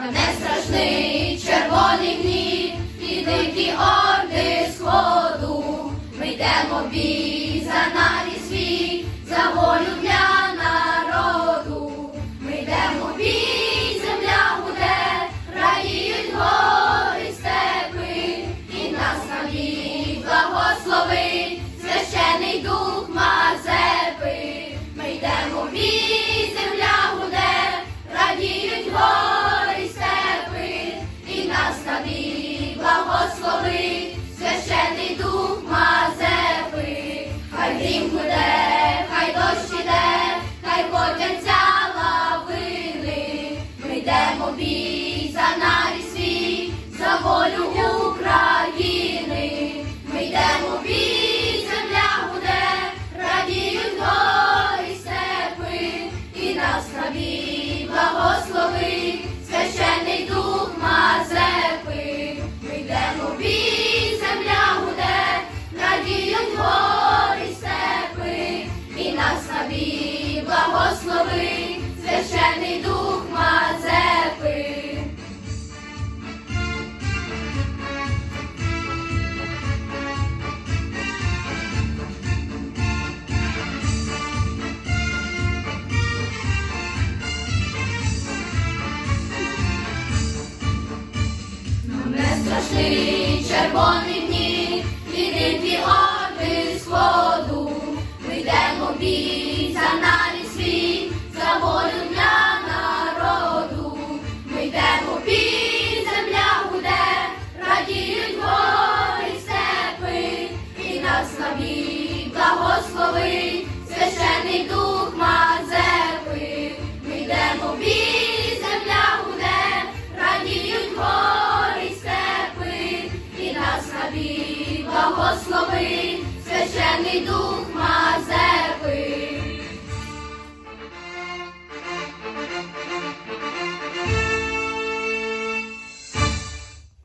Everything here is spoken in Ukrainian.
Не страшний червоний гнів і дикі орди сходу. Ми йдемо в бій за нарід свій, за волю для народу. Ми йдемо в бій, земля гуде, радіють гори степи, і нас навік благословить священий дух Хай йде, хай дощ іде, хай котяться лавини. Ми йдемо бій за нарід свій, за волю нас навік благословить священий дух Мазепи. Нам не страшний червоний благослови, благослови, священний дух Мазепи, ми йдемо в бій, земля гуде, радіють гори степи, і нас наві, благослови, священний дух.